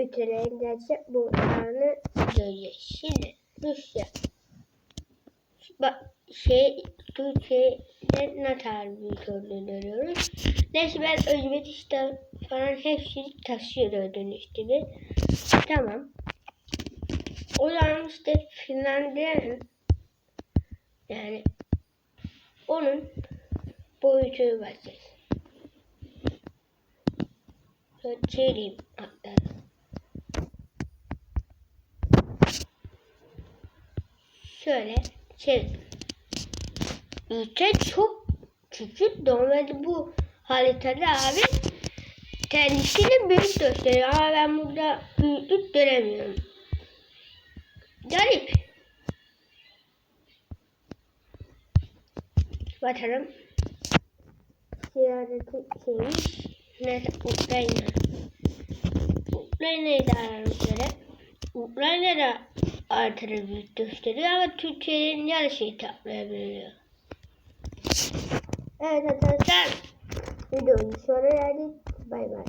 ülkelere gerçek bulutlarını göreceğiz. Şimdi Rusya. Bak şey Türkiye'de ne kadar büyük olduğunu görüyoruz. Neyse ben Özbekistan falan hepsini taşıyor gördüğünüz gibi. Tamam. O zaman işte Finlandiya'nın yani onun boyutunu bakacağız. Şöyle Şöyle çevirdim. Ülke çok küçük. Normalde bu haritada abi kendisini büyük gösteriyor. Ama ben burada büyüklük göremiyorum. Garip. Bakalım. Ziyareti şeymiş. Neyse Ukrayna. Ukrayna'yı da ararım şöyle. Ukrayna da artırı büyük gösteriyor ama Türkiye'nin yarışı kaplayabiliyor. Evet arkadaşlar. Videoyu sonra geldik. Bay bay.